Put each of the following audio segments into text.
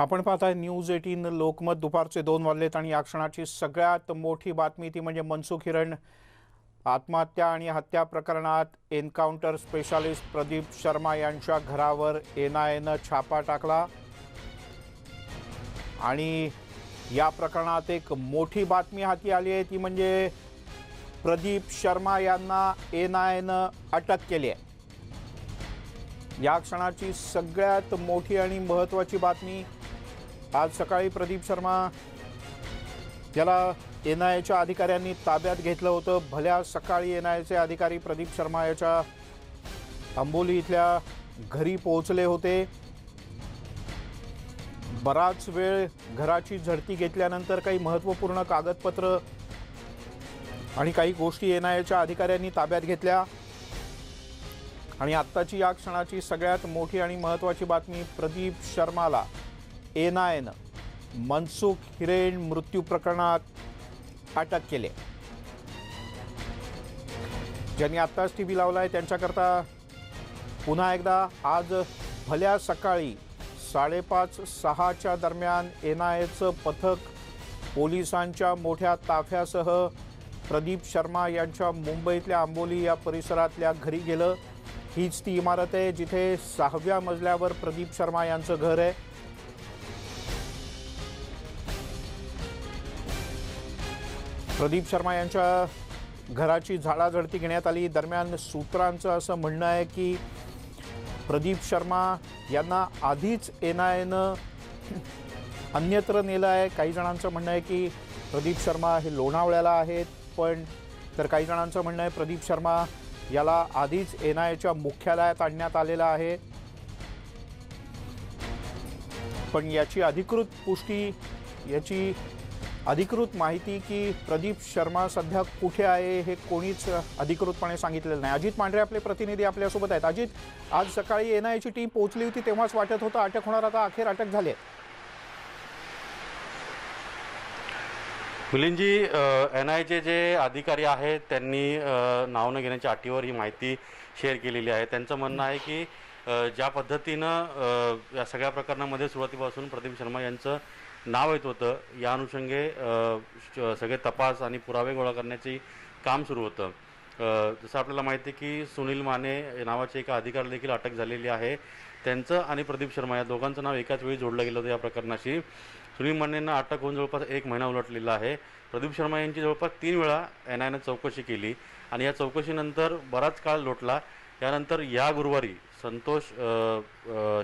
आपण पाहताय news eighteen Lokmat दुपारचे दोन वाजलेत आणि या क्षणाची सगळ्यात मोठी बातमी ती म्हणजे मनसुख हिरण आत्महत्या आणि हत्या प्रकरणात एन्काउंटर स्पेशालिस्ट प्रदीप शर्मा यांच्या घरावर एन आय एनं छापा टाकला. आणि या प्रकरणात एक मोठी बातमी हाती आली आहे ती म्हणजे प्रदीप शर्मा यांना एन आय एनं अटक केली आहे. या क्षणाची सगळ्यात मोठी आणि महत्त्वाची बातमी आज सकाळी प्रदीप शर्मा याला एन आय एच्या अधिकाऱ्यांनी ताब्यात घेतलं होतं. भल्या सकाळी एन आय एचे अधिकारी प्रदीप शर्मा याच्या अंबोली इथल्या घरी पोहोचले होते. बराच वेळ घराची झडती घेतल्यानंतर काही महत्त्वपूर्ण कागदपत्र आणि काही गोष्टी एन आय एच्या अधिकाऱ्यांनी ताब्यात घेतल्या. आणि आत्ताची या क्षणाची सगळ्यात मोठी आणि महत्त्वाची बातमी प्रदीप शर्माला. एन आय एनं मनसुख हिरेन मृत्यू प्रकरणात अटक केले. ज्यांनी आत्ताच टी व्ही लावला आहे त्यांच्याकरता पुन्हा एकदा आज भल्या सकाळी साडेपाच सहाच्या दरम्यान एन आय एचं पथक पोलिसांच्या मोठ्या ताफ्यासह प्रदीप शर्मा यांच्या मुंबईतल्या आंबोली या परिसरातल्या घरी गेलं. हीच ती इमारत आहे जिथे सहाव्या मजल्यावर प्रदीप शर्मा यांचं घर आहे. प्रदीप शर्मा यांच्या घराची झाडाझडती घेण्यात आली. दरम्यान सूत्रांचं असं म्हणणं आहे की प्रदीप शर्मा यांना आधीच एन आय एनं अन्यत्र नेलं आहे. काही जणांचं म्हणणं आहे की प्रदीप शर्मा हे लोणावळ्याला आहेत पण तर काही जणांचं म्हणणं आहे प्रदीप शर्मा याला आधीच एन आय एच्या मुख्यालयात आणण्यात आलेलं आहे. पण याची अधिकृत पुष्टी याची अधिकृत माहिती की प्रदीप शर्मा सध्या कुठे आहे हे कोणीच अधिकृतपणे सांगितलेलं नाही. अजित मांढरे आपले प्रतिनिधी आपल्यासोबत आहेत. अजित आज सकाळी एन आयची टीम पोहोचली होती तेव्हाच वाटत होतं अटक होणार. आता अखेर अटक झाली आहे. मिलिंदजी एन आयचे जे अधिकारी आहेत त्यांनी नाव न घेण्याच्या अटीवर ही माहिती शेअर केलेली आहे. त्यांचं म्हणणं आहे की ज्या पद्धतीनं या सगळ्या प्रकरणामध्ये सुरुवातीपासून प्रदीप शर्मा यांचं नाव येत होतं. या अनुषंगे श- सगळे तपास आणि पुरावे गोळा करण्याचे काम सुरू होतं. जसं आपल्याला माहिती आहे की सुनील माने नावाचे एका अधिकारी देखील अटक झालेली आहे. त्यांचं आणि प्रदीप शर्मा या दोघांचं नाव एकाच वेळी जोडलं गेलं होतं या प्रकरणाशी. सुनील मानेंना अटक होऊन जवळपास एक महिना उलटलेला आहे. प्रदीप शर्मा यांची जवळपास तीन वेळा एन आयनं चौकशी केली आणि या चौकशीनंतर बराच काळ लोटला. यानंतर या गुरुवारी संतोष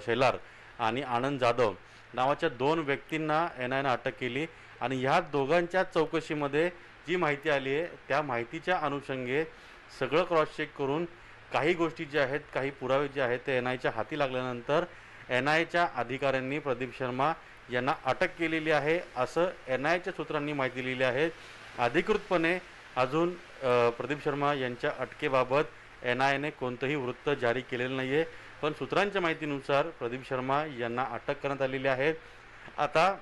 शेलार आणि आनंद जाधव नावाच्या दोन व्यक्तींना एन आयनं अटक केली. आणि ह्या दोघांच्या चौकशीमध्ये जी माहिती आली आहे त्या माहितीच्या अनुषंगे सगळं क्रॉस चेक करून काही गोष्टी ज्या आहेत काही पुरावे जे आहेत ते एन आयच्या हाती लागल्यानंतर एन आयच्या अधिकाऱ्यांनी प्रदीप शर्मा यांना अटक केलेली आहे असं एन आयच्या सूत्रांनी माहिती दिलेली आहे. अधिकृतपणे अजून प्रदीप शर्मा यांच्या अटकेबाबत एन आयने कोणतंही वृत्त जारी केलेलं नाही आहे पण सूत्रांच्या माहितीनुसार प्रदीप शर्मा यांना अटक करण्यात आलेली आहे. आता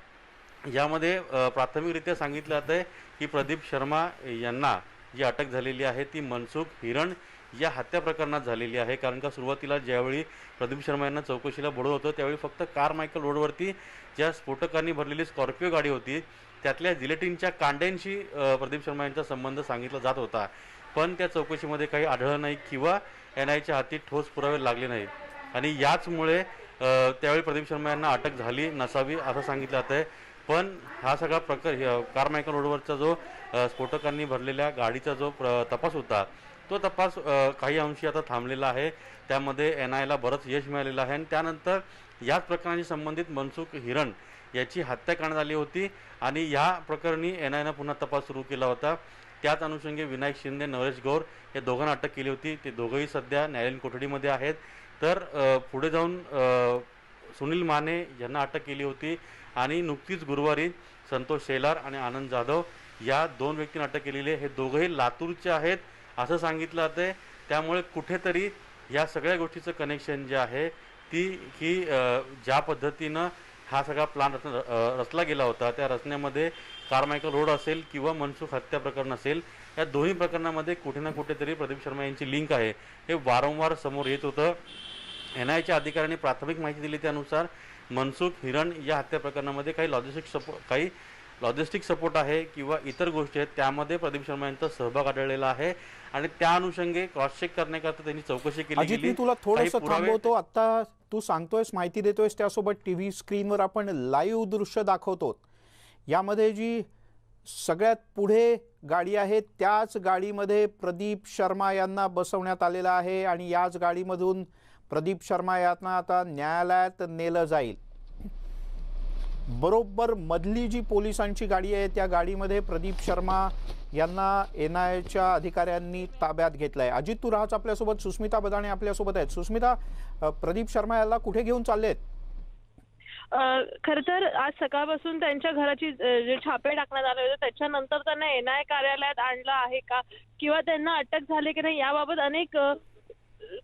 यामध्ये प्राथमिकरित्या सांगितलं जातं आहे की प्रदीप शर्मा यांना जी अटक झालेली आहे ती मनसुख हिरण या हत्या प्रकरणात झालेली आहे. कारण का सुरुवातीला ज्यावेळी प्रदीप शर्मा यांना चौकशीला बोलवलं होतं त्यावेळी फक्त कार मायकल रोडवरती ज्या स्फोटकांनी भरलेली स्कॉर्पिओ गाडी होती त्यातल्या जिलेटिनच्या कांड्यांशी प्रदीप शर्मा यांचा संबंध सांगितला जात होता. पण त्या चौकशीमध्ये काही आढळलं नाही किंवा एन आयच्या हाती ठोस पुरावे लागले नाहीत. आणि याचमुळे त्यावेळी प्रदीप शर्मा यांना अटक झाली नसावी असं सांगितलं जात आहे पण हा सगळा प्रकार कारमायकल रोडवरचा जो स्फोटकांनी भरलेल्या गाडीचा जो प्र- तपास होता तो तपास काही अंशी आता थांबलेला आहे. त्यामध्ये एन आयला बरंच यश मिळालेलं आहे. आणि त्यानंतर याच प्रकरणाशी संबंधित मनसुख हिरण याची हत्या करण्यात आली होती. आणि या प्रकरणी एन आयनं पुन्हा तपास सुरू केला होता. त्याच अनुषंगे विनायक शिंदे नरेश गौर या दोघांना अटक केली होती. ते दोघंही सध्या न्यायालयीन कोठडीमध्ये आहेत. तर पुढे जाऊन सुनील माने यांना अटक केली होती आणि नुकतीच गुरुवारी संतोष शेलार आणि आनंद जाधव या दोन व्यक्तींना अटक केलेली आहे. हे दोघंही लातूरचे आहेत असं सांगितलं जातं त्यामुळे कुठेतरी या सगळ्या गोष्टीचं कनेक्शन जे आहे ती की ज्या पद्धतीनं हा सगळा प्लान रचना रचला गेला होता त्या रचनेमध्ये कारमायकल रोड असेल किंवा मनसुख हत्या प्रकरण असेल या दोन्ही प्रकरणामध्ये कुठे ना कुठेतरी प्रदीप शर्मा यांची लिंक आहे. हे वारंवार समोर येत होतं. एन आयच्या अधिकाऱ्यांनी प्राथमिक माहिती दिली त्यानुसार मनसुख हिरण या हत्या प्रकरणामध्ये काही लॉजिस्टिक सपो काही लॉजिस्टिक सपोर्ट आहे किंवा इतर गोष्टी आहेत त्यामध्ये प्रदीप शर्मा यांचा सहभाग आढळलेला आहे. आणि त्या अनुषंगे क्रॉस चेक करण्याकरता त्यांनी चौकशी केली गेली. तुला थोडंसं थांबवतो. आता तू सांगतोयस माहिती देतोयस त्यासोबत टी व्ही स्क्रीनवर आपण लाईव्ह दृश्य दाखवतो यामध्ये जी सगळ्यात पुढे गाडी आहे त्याच गाडीमध्ये प्रदीप शर्मा यांना बसवण्यात आलेलं आहे आणि याच गाडीमधून प्रदीप शर्मा यांना आता न्यायालयात नेलं जाईल. बरोबर मधली जी पोलिसांची गाडी आहे त्या गाडीमध्ये प्रदीप शर्मा यांना एन आय एच्या अधिकाऱ्यांनी ताब्यात घेतलंय. अजित तू राहाच आपल्यासोबत सुस्मिता बदाणे आपल्यासोबत आहेत. सुस्मिता प्रदीप शर्मा याला कुठे घेऊन चाललेत? खर तर आज सकाळपासून त्यांच्या घराची जे छापे टाकण्यात आले होते त्याच्यानंतर त्यांना एन आय कार्यालयात आणलं आहे का? किंवा त्यांना अटक झाली की नाही? याबाबत अनेक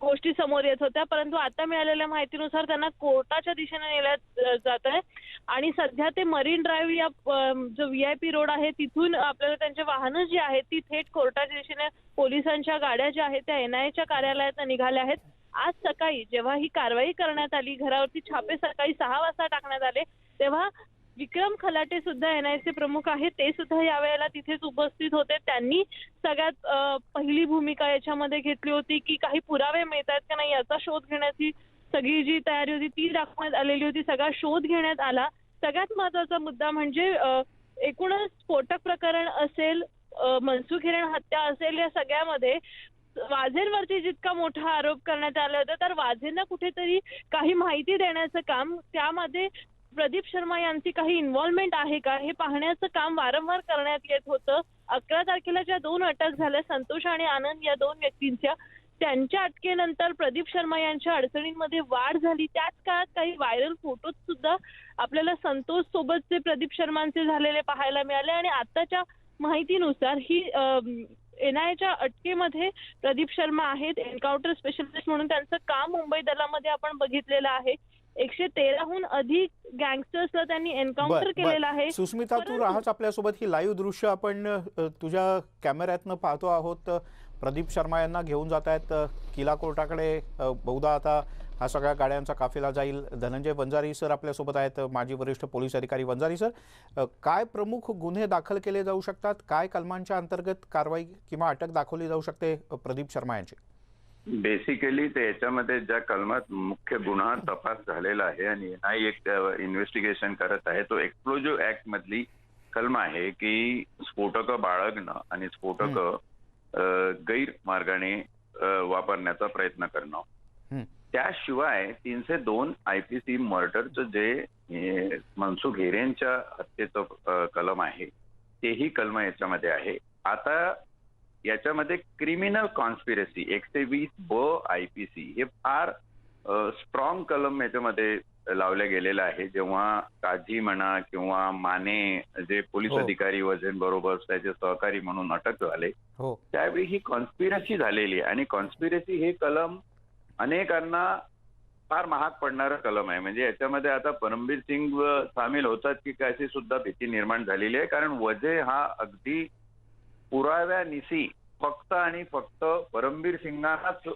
गोष्टी समोर येत होत्या परंतु आता मिळालेल्या माहितीनुसार त्यांना कोर्टाच्या दिशेने नेल्या जात आहे. आणि सध्या ते मरीन ड्राईव्ह या जो व्ही आय पी रोड आहे तिथून आपल्याला त्यांची वाहनं जी आहेत ती थेट कोर्टाच्या दिशेने पोलिसांच्या गाड्या ज्या आहेत त्या एन आय च्या कार्यालयात निघाल्या आहेत. आज सकाळी जेव्हा ही कारवाई करण्यात आली घरावरती छापे सकाळी सहा वाजता टाकण्यात आले तेव्हा विक्रम खलाटे सुद्धा एनआयचे प्रमुख आहेत. ते सुद्धा यावेळेला तिथेच उपस्थित होते. त्यांनी सगळ्यात पहिली भूमिका याच्यामध्ये घेतली होती की काही पुरावे मिळतात का नाही याचा शोध घेण्याची सगळी जी तयारी होती ती दाखवण्यात आलेली होती. सगळा शोध घेण्यात आला. सगळ्यात महत्त्वाचा मुद्दा म्हणजे एकूणच स्फोटक प्रकरण असेल मनसुख हिरण हत्या असेल या सगळ्यामध्ये वाझेंवरती जितका मोठा आरोप करण्यात आला होता तर वाझेंना कुठेतरी काही माहिती देण्याचं काम त्यामध्ये प्रदीप शर्मा यांची काही इन्व्हॉल्वमेंट आहे का? हे पाहण्याचं काम वारंवार करण्यात येत होतं. अकरा तारखेला ज्या दोन अटक झाल्या संतोष आणि आनंद या दोन व्यक्तींच्या त्यांच्या अटकेनंतर प्रदीप शर्मा यांच्या अडचणींमध्ये वाढ झाली. त्याच काळात काही व्हायरल फोटोज सुद्धा आपल्याला संतोष सोबतचे प्रदीप शर्मांचे झालेले पाहायला मिळाले. आणि आताच्या माहितीनुसार ही एनआयच्या अटकेमध्ये प्रदीप शर्मा आहेत. एन्काउंटर स्पेशलिस्ट म्हणून त्यांचं काम मुंबई दलामध्ये आपण बघितलेलं आहे. एकशे तेराहून अधिक गँगस्टर्सला त्यांनी एन्काउंटर केलेलं आहे. सुस्मिता तू राहाच आपल्यासोबत ही लाईव्ह दृश्य आपण तुझ्या कॅमेऱ्यातनं पाहतो आहोत. प्रदीप शर्मा यांना घेऊन जात आहेत किला कोर्टाकडे. बहुधा आता हा सगळ्या गाड्यांचा काफिला जाईल. धनंजय वंजारी सर आपल्यासोबत आहेत. माजी वरिष्ठ पोलीस अधिकारी वंजारी सर काय प्रमुख गुन्हे दाखल केले जाऊ शकतात? काय कलमांच्या अंतर्गत कारवाई किंवा अटक दाखवली जाऊ शकते? प्रदीप शर्मा यांची. बेसिकली ते याच्यामध्ये ज्या कलमात मुख्य गुन्हा तपास झालेला आहे आणि एनआय एक इन्व्हेस्टिगेशन करत आहे तो एक्सप्लोजिव्ह ऍक्ट मधली कलम आहे की स्फोटक बाळगणं आणि स्फोटक गैरमार्गाने वापरण्याचा प्रयत्न करणं. त्याशिवाय तीनशे दोन आयपीसी मर्डरचं जे मनसुख हिरेंच्या हत्येचं कलम आहे तेही कलम याच्यामध्ये आहे. आता याच्यामध्ये क्रिमिनल कॉन्स्पिरसी एकशे वीस ब आय पी सी हे फार स्ट्रॉंग कलम याच्यामध्ये लावल्या गेलेलं आहे. जेव्हा काझी म्हणा किंवा माने जे पोलीस हो. अधिकारी वजन बरोबर त्याचे सहकारी म्हणून अटक झाले हो. त्यावेळी ही कॉन्स्पिरसी झालेली आहे. आणि कॉन्स्पिरसी हे कलम अनेकांना फार महाग पडणारं कलम आहे. म्हणजे याच्यामध्ये आता परमबीर सिंग सामील होतात की काय अशी सुद्धा भीती निर्माण झालेली आहे. कारण वजे हा अगदी पुराव्यानिशी फक्त आणि फक्त परमबीर सिंगांनाच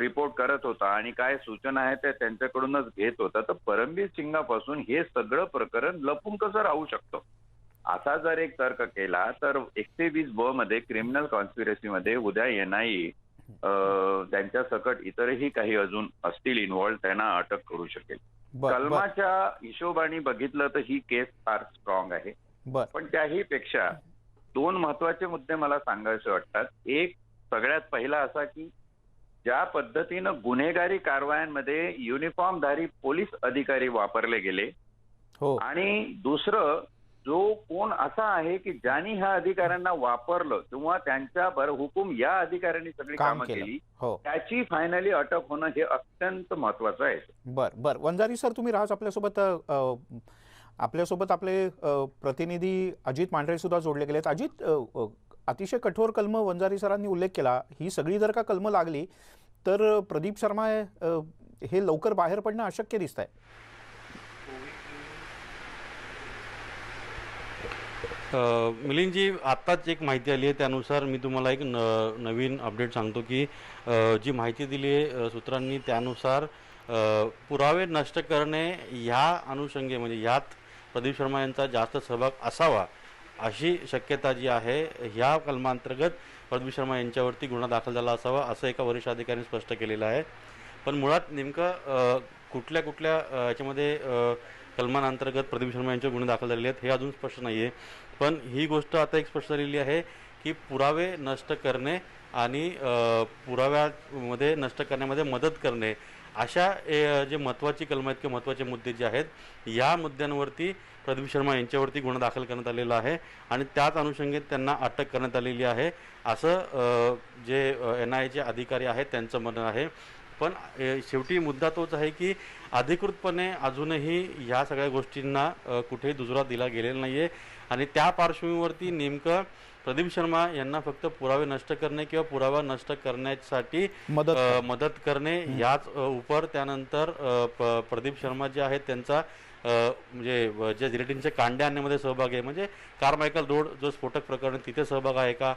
रिपोर्ट करत होता आणि काय सूचना आहेत त्या त्यांच्याकडूनच घेत होता. तर परमबीर सिंगापासून हे सगळं प्रकरण लपून कसं राहू शकतं? असा जर एक तर्क केला तर एकशे वीस ब मध्ये क्रिमिनल कॉन्स्पिरसी मध्ये उद्या एनआयए त्यांच्या सकट इतरही काही अजून असतील इन्व्हॉल्ड त्यांना अटक करू शकेल. कलमाच्या हिशोबाने बघितलं तर ही केस फार स्ट्रॉंग आहे. पण त्याही पेक्षा दोन महत्त्वाचे मुद्दे मला सांगायचे वाटतात. एक सगळ्यात पहिला असा की ज्या पद्धतीनं गुन्हेगारी कारवायांमध्ये युनिफॉर्मधारी पोलीस अधिकारी वापरले गेले हो. आणि दुसरं जो कोण असा आहे की ज्यांनी ह्या अधिकाऱ्यांना वापरलं किंवा त्यांच्या बर हुकूम या अधिकाऱ्यांनी सगळी काम केलं. हो. त्याची फायनली अटक होणं हे अत्यंत महत्वाचं आहे. बर बर. वंजारी सर तुम्ही राहाच आपल्यासोबत आपल्यासोबत आपले प्रतिनिधी अजित मांढरे सुद्धा जोडले गेलेत. अजित अतिशय कठोर कलम वंजारी सरांनी उल्लेख केला. ही सगळी जर का कलम लागली तर प्रदीप शर्मा हे लवकर बाहेर पडणं अशक्य दिसत आहे मिलिंदजी आत्ताच एक माहिती आली आहे. त्यानुसार मी तुम्हाला एक न नवीन अपडेट सांगतो की जी माहिती दिली आहे सूत्रांनी त्यानुसार पुरावे नष्ट करणे ह्या अनुषंगे म्हणजे ह्यात प्रदीप शर्मा यांचा जास्त सहभाग असावा अशी शक्यता जी आहे ह्या कलमांतर्गत प्रदीप शर्मा यांच्यावरती गुन्हा दाखल झाला असावा असं एका वरिष्ठ अधिकाऱ्याने स्पष्ट केलेलं आहे. पण मुळात नेमकं कुठल्या कुठल्या याच्यामध्ये अ, कलमांअंतर्गत प्रदीप शर्मा यांचे गुन्हे दाखल झालेले आहेत हे अजून स्पष्ट नाही आहे पण ही गोष्ट आता एक स्पष्ट झालेली आहे की पुरावे नष्ट करणे आणि पुराव्यामध्ये नष्ट करण्यामध्ये मदत करणे अशा ए, जे महत्त्वाची कलम आहेत किंवा महत्त्वाचे मुद्दे जे आहेत या मुद्द्यांवरती प्रदीप शर्मा यांच्यावरती गुन्हा दाखल करण्यात आलेला आहे आणि त्याच अनुषंगाने त्यांना अटक करण्यात आलेली आहे. असं जे एन आय एचे अधिकारी आहेत त्यांचं म्हणणं आहे. पण शेवटी मुद्दा तोच आहे की अधिकृतपणे अजूनही ह्या सगळ्या गोष्टींना कुठेही दुजोरा दिला गेलेला नाही आहे आणि त्या पार्श्वभूमीवरती नेमकं प्रदीप शर्मा यांना फक्त पुरावे नष्ट करणे किंवा पुरावा नष्ट करण्यासाठी मदत मदत करणे याच उपर त्यानंतर प्रदीप शर्मा जे आहेत त्यांचा म्हणजे जे जिलेटिनचे कांडे आणण्यामध्ये सहभाग आहे म्हणजे कारमायकल रोड जो स्फोटक प्रकरण तिथे सहभाग आहे का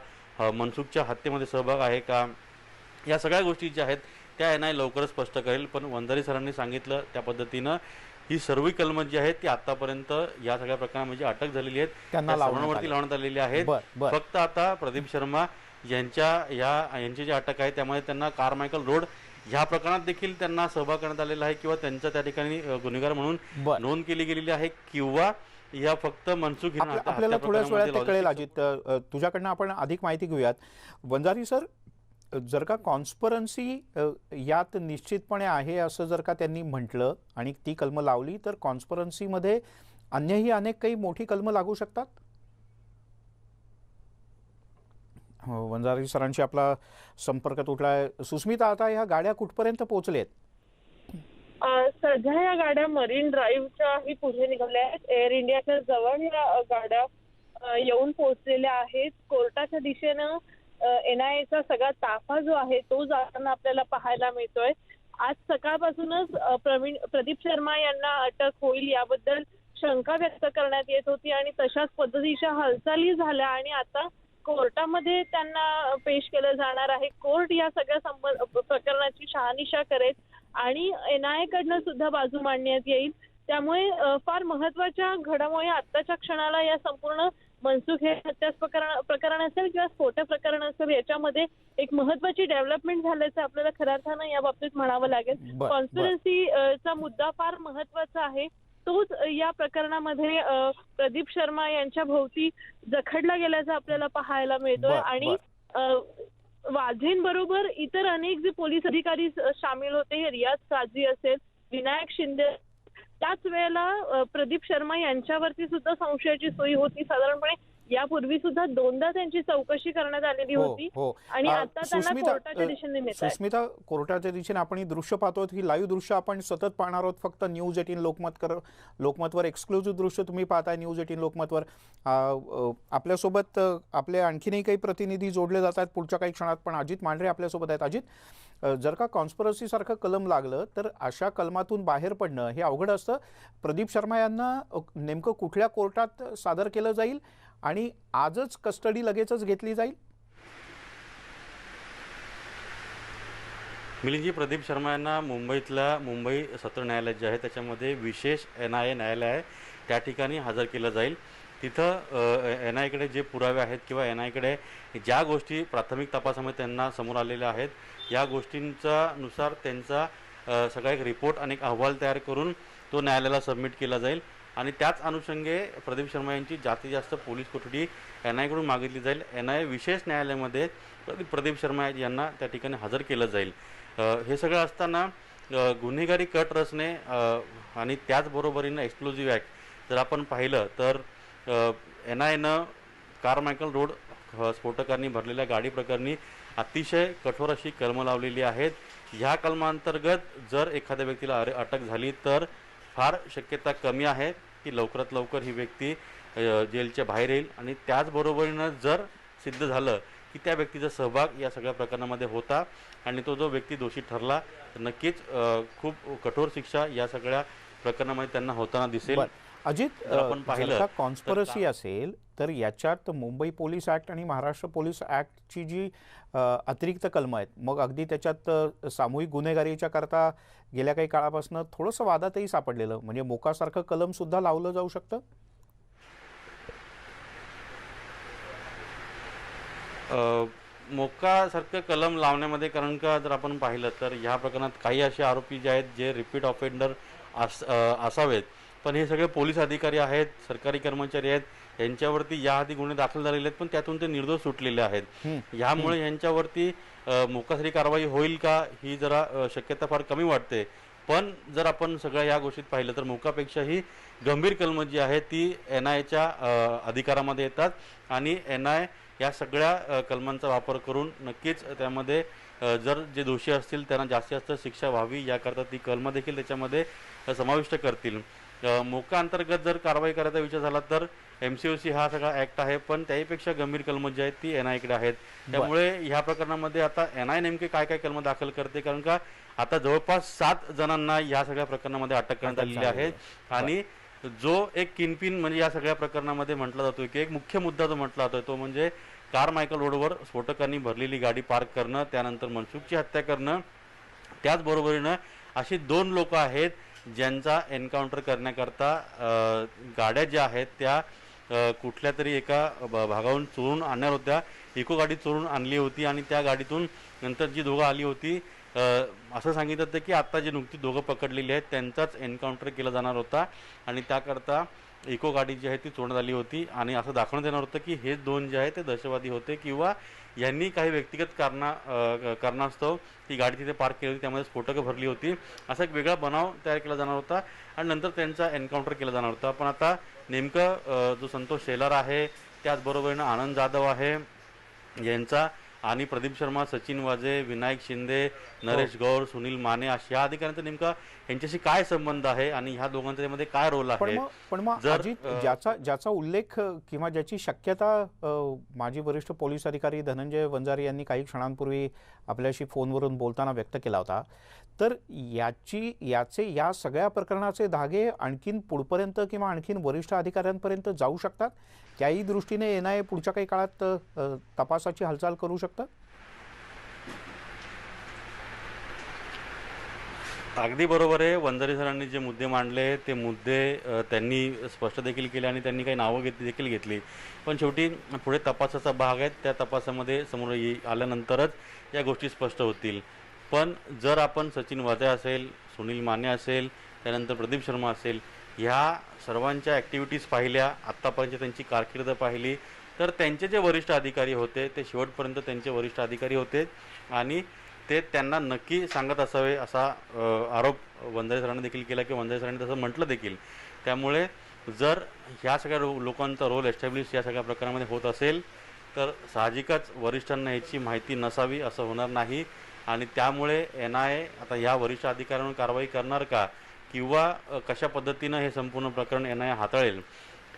मनसुखच्या हत्येमध्ये सहभाग आहे का या सगळ्या गोष्टी ज्या आहेत त्या एन आय लवकरच स्पष्ट करेल. पण वंजारी सरांनी सांगितलं त्या पद्धतीनं ही सर्व कलमं जी आहेत ती आतापर्यंत या सगळ्या प्रकारामध्ये आटक झालेली आहेत. त्यांना त्या लावण्यात आलेली आहेत. फक्त आता प्रदीप शर्मा यांच्या या यांची जी अटक आहे त्यामध्ये त्यांना कारमायकल रोड ह्या प्रकरणात देखील त्यांना सहभाग करण्यात आलेला आहे किंवा त्यांच्या त्या ठिकाणी गुन्हेगार म्हणून नोंद केली गेलेली आहे किंवा या फक्त मनसुख आपल्याला थोड्याच वेळात प्रकरणामध्ये कळेल अजित तुझ्याकडनं आपण अधिक माहिती घेऊयात. वंजारी सर जर का कॉन्स्परन्सी यात निश्चितपणे आहे असं जर का त्यांनी म्हटलं आणि ती कलमं लावली तर कॉन्स्परन्सीमध्ये अन्यही अनेक काही मोठी कलमं लागू शकतात? हो, वंजारी सरांशी आपला संपर्क तुटलाय. सुस्मिता आता ह्या गाड्या कुठपर्यंत पोहोचल्या आहेत सध्या या गाड्या मरीन ड्राईव्हच्या ही पुढे निघाल्या आहेत. एअर इंडियाच्या जवळ या गाड्या येऊन पोहोचलेल्या आहेत. कोर्टाच्या दिशेनं एनआयएचा सगळा ताफा जो आहे तो जाताना आपल्याला पाहायला मिळतोय. आज सकाळपासूनच प्रवीण प्रदीप शर्मा यांना अटक होईल याबद्दल शंका व्यक्त करण्यात येत होती आणि तशाच पद्धतीच्या हालचाली झाल्या आणि आता कोर्टामध्ये त्यांना पेश केलं जाणार आहे. कोर्ट या सगळ्या संबंध प्रकरणाची शहानिशा करेल आणि एनआयए कडनं सुद्धा बाजू मांडण्यात येईल. त्यामुळे फार महत्त्वाच्या घडामोडी आत्ताच्या क्षणाला या संपूर्ण मनसुख हे हत्या प्रकरण प्रकरण असेल किंवा स्फोट प्रकरण असेल याच्यामध्ये एक महत्वाची डेव्हलपमेंट झाल्याचं आपल्याला खऱ्या अर्थानं या बाबतीत म्हणावं लागेल. बर, बर. कॉन्स्पिरन्सी चा मुद्दा फार महत्त्वाचा आहे. तोच या प्रकरणामध्ये प्रदीप शर्मा यांच्या भोवती जखडला गेल्याचं आपल्याला पाहायला मिळतोय आणि वाझेंबरोबर इतर अनेक जे पोलीस अधिकारी सामील होते रियाज काझी असेल विनायक शिंदे त्याच वेळेला प्रदीप शर्मा यांच्यावरती सुद्धा संशयाची सोयी होती. साधारणपणे यापूर्वी सुद्धा दोनदा त्यांची चौकशी करण्यात आलेली हो होती हो. आणि आता त्यांना कोर्टाच्या दिशेने सुस्मिता कोर्टाच्या दिशेने आपण ही दृश्य पाहतो ही लाईव्ह दृश्य आपण सतत पाहणार आहोत. फक्त न्यूज एटीन लोकमत कर लोकमतवर एक्सक्लुझिव्ह दृश्य तुम्ही पाहताय न्यूज एटीन लोकमतवर. आपल्यासोबत आपले आणखीनही काही प्रतिनिधी जोडले जात आहेत. पुढच्या काही क्षणात पण अजित मांढरे आपल्यासोबत आहेत. अजित जर का कॉन्स्परसीसारखं कलम लागलं तर अशा कलमातून बाहेर पडणं हे अवघड असतं. प्रदीप शर्मा यांना नेमकं कुठल्या कोर्टात सादर केलं जाईल आणि आजच कस्टडी लगेचच घेतली जाईल? मिलिंदजी प्रदीप शर्मा यांना मुंबईतल्या मुंबई सत्र न्यायालय जे आहे त्याच्यामध्ये विशेष एन आय ए न्यायालय आहे. त्या ठिकाणी हजर केलं जाईल. तिथं एन आयकडे जे पुरावे आहेत किंवा एन आयकडे ज्या गोष्टी प्राथमिक तपासामध्ये त्यांना समोर आलेल्या आहेत या गोष्टींचा नुसार त्यांचा सगळा एक रिपोर्ट आणि एक अहवाल तयार करून तो न्यायालयाला सबमिट केला जाईल. आणि त्याच अनुषंगे प्रदीप शर्मा यांची जास्तीत जास्त पोलीस कोठडी एन आयकडून मागितली जाईल. एन आय विशेष न्यायालयामध्ये प्रदीप शर्मा यांना त्या ठिकाणी हजर केलं जाईल. हे सगळं असताना गुन्हेगारी कट रचने आणि त्याचबरोबरीनं एक्सप्लोजिव्ह ॲक्ट जर आपण पाहिलं तर एन आय एनं कारमायकल रोड स्फोटकांनी भरलेल्या गाडी प्रकरणी अतिशय कठोर अशी कलमं लावलेली आहेत. ह्या कलमांतर्गत जर एखाद्या व्यक्तीला अरे अटक झाली तर फार शक्यता कमी आहे की लवकरात लवकर ही व्यक्ती जेलच्या बाहेर येईल. आणि त्याचबरोबरीनं जर सिद्ध झालं की त्या व्यक्तीचा सहभाग या सगळ्या प्रकरणामध्ये होता आणि तो जो व्यक्ती दोषी ठरला तर नक्कीच खूप कठोर शिक्षा या सगळ्या प्रकरणामध्ये त्यांना होताना दिसेल. अजित आपण पाहिलं कॉन्स्परसी असेल तर याच्यात मुंबई पोलीस ॲक्ट आणि महाराष्ट्र पोलीस ॲक्टची जी अतिरिक्त कलमं आहेत मग अगदी त्याच्यात सामूहिक गुन्हेगारीच्या करता गेल्या काही काळापासून थोडंसं वादातही सापडलेलं म्हणजे मोकासारखं कलमसुद्धा लावलं जाऊ शकतं? अ, मोक्कासारखं कलम लावण्यामध्ये कारण का जर आपण पाहिलं तर ह्या प्रकरणात काही असे आरोपी जे आहेत जे रिपीट ऑफेंडर अस अ, असावेत पण हे सगळे पोलीस अधिकारी आहेत सरकारी कर्मचारी आहेत यांच्यावरती याआधी गुन्हे दाखल झालेले आहेत पण त्यातून ते निर्दोष सुटलेले आहेत. ह्यामुळे यांच्यावरती अ, मोक्कासारी कारवाई होईल का ही जरा शक्यता फार कमी वाटते. पण जर आपण सगळ्या या गोष्टीत पाहिलं तर मोकापेक्षाही गंभीर कलमं जी आहेत ती एन आयच्या अधिकारामध्ये येतात आणि एन आय या सगळ्या कलमांचा वापर करून नक्कीच त्यामध्ये जर जे दोषी असतील त्यांना जास्तीत जास्त शिक्षा व्हावी याकरता ती कलमं देखील त्याच्यामध्ये समाविष्ट करतील. मोका अंतर्गत जर कारवाई करायचा विचार झाला तर एम सी ओ सी हा सगळा ॲक्ट आहे. पण त्याहीपेक्षा गंभीर कलमं जी आहेत ती एन आयकडे आहेत. त्यामुळे ह्या प्रकरणामध्ये आता एन आय नेमके काय काय कलमं दाखल करते? कारण का आता जवळपास सात जणांना या सगळ्या प्रकरणामध्ये अटक करण्यात आलेली आहे. आणि जो एक किनपिन म्हणजे या सगळ्या प्रकरणामध्ये म्हटला जातो की एक मुख्य मुद्दा जो म्हटला जातो तो म्हणजे कार मायकल रोडवर स्फोटकांनी भरलेली गाडी पार्क करणं त्यानंतर मनसुखची हत्या करणं. त्याचबरोबरीनं अशी दोन लोक आहेत ज्यांचा एन्काउंटर करण्याकरता गाड्या ज्या आहेत त्या कुठल्या तरी एका भागाहून चोरून आणणार होत्या. इको गाडी चोरून आणली होती आणि त्या गाडीतून नंतर जी दोघं आली होती असं सांगितलं होतं की आत्ता जी नुकती दोघं पकडलेली आहेत त्यांचाच एन्काउंटर केला जाणार होता. आणि त्याकरता इको गाडी जी आहे ती चोरण्यात आली होती. आणि असं दाखवण्यात येणार होतं की हे दोन जे आहेत ते दहशतवादी होते किंवा यांनी काही व्यक्तिगत कारणा कारणास्तव ती गाडी तिथे पार्क केली होती त्यामध्ये स्फोटकं भरली होती. असा एक वेगळा बनाव तयार केला जाणार होता आणि नंतर त्यांचा एन्काउंटर केला जाणार होता. पण आता नेमकं जो संतोष शेलार आहे त्याचबरोबरीनं आनंद जाधव आहे यांचा आणि प्रदीप शर्मा सचिन वाजे विनायक शिंदे नरेश गौर सुनील माने अशा या अधिकाऱ्यांचा नेमका यांच्याशी काय संबंध आहे आणि ह्या दोघांचा त्यामध्ये काय रोल आहे? पण मग ज्याचा ज्याचा उल्लेख किंवा ज्याची शक्यता माजी वरिष्ठ पोलीस अधिकारी धनंजय वंजारी यांनी काही क्षणांपूर्वी आपल्याशी फोनवरून बोलताना व्यक्त केला होता. तर याची याचे या सगळ्या प्रकरणाचे धागे आणखीन पुढपर्यंत किंवा आणखीन वरिष्ठ अधिकाऱ्यांपर्यंत जाऊ शकतात? त्याही दृष्टीने एन आय पुढच्या काही काळात तपासाची हालचाल करू शकतं? अगदी बरोबर आहे. वंजारी सरांनी जे मुद्दे मांडले ते मुद्दे त्यांनी स्पष्ट देखील केले आणि त्यांनी काही नावं घेत देखील घेतली. पण शेवटी पुढे तपासाचा भाग आहे. त्या तपासामध्ये समोर ये आल्यानंतरच या गोष्टी स्पष्ट होतील. पण जर आपण सचिन वाजे असेल सुनील माने असेल त्यानंतर प्रदीप शर्मा असेल ह्या सर्वांच्या ॲक्टिव्हिटीज पाहिल्या आत्तापर्यंत त्यांची कारकीर्द पाहिली. तर त्यांचे जे वरिष्ठ अधिकारी होते ते शेवटपर्यंत त्यांचे वरिष्ठ अधिकारी होते. आणि ते त्यांना नक्की सांगत असावे असा आरोप वंजारी सरांनी देखील केला की वंजारी सरांनी तसं म्हटलं देखील. त्यामुळे जर ह्या सगळ्या लोकांचा रोल एस्टॅब्लिश या सगळ्या प्रकारामध्ये होत असेल तर साहजिकच वरिष्ठांना याची माहिती नसावी असं होणार नाही. आणि त्यामुळे एन आय आता ह्या वरिष्ठ अधिकाऱ्यांवर कारवाई करणार का? किंवा कशा पद्धतीनं हे संपूर्ण प्रकरण एन आय हाताळेल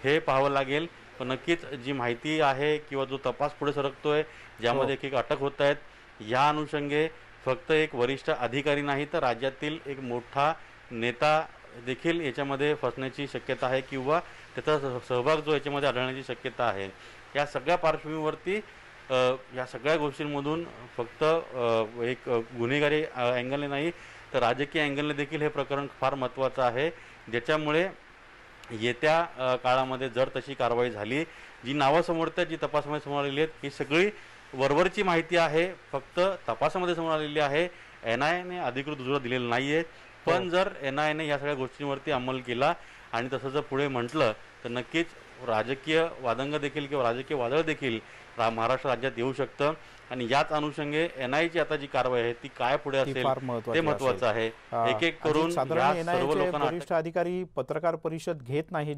हे पाहावं लागेल. पण नक्कीच जी माहिती आहे किंवा जो तपास पुढे सरकतोय ज्यामध्ये एक एक अटक होत आहेत या अनुषंगे फक्त एक वरिष्ठ अधिकारी नाही तर राज्यातील एक मोठा नेता देखील याच्यामध्ये फसण्याची शक्यता आहे किंवा त्याचा सह- सहभाग जो याच्यामध्ये आढळण्याची शक्यता आहे. या सगळ्या पार्श्वभूमीवरती या सगळ्या गोष्टींमधून फक्त एक गुन्हेगारी अँगलने नाही तर राजकीय अँगलने देखील हे प्रकरण फार महत्त्वाचं आहे. ज्याच्यामुळे येत्या काळामध्ये जर तशी कारवाई झाली जी नावं समोर आहेत जी तपासामध्ये समोर आलेली आहेत ही सगळी वरवरची माहिती आहे. फक्त तपासामध्ये समोर आलेली आहे. एन आय ने अधिकृत दुजोरा दिलेला नाही आहे पण जर एन आय ने या सगळ्या गोष्टींवरती अंमल केला आणि तसं जर पुढे म्हटलं तर नक्कीच राजकीय वादंग देखील किंवा राजकीय वादळ देखील रा महाराष्ट्र राज्यात येऊ शकतं. आणि याच अनुषंगे एन आयची आता जी कारवाई आहे ती काय पुढे असेल? ते महत्वाचं आहे. एक एक करून सर्व चे लोकांना अधिकारी पत्रकार परिषद घेत नाहीत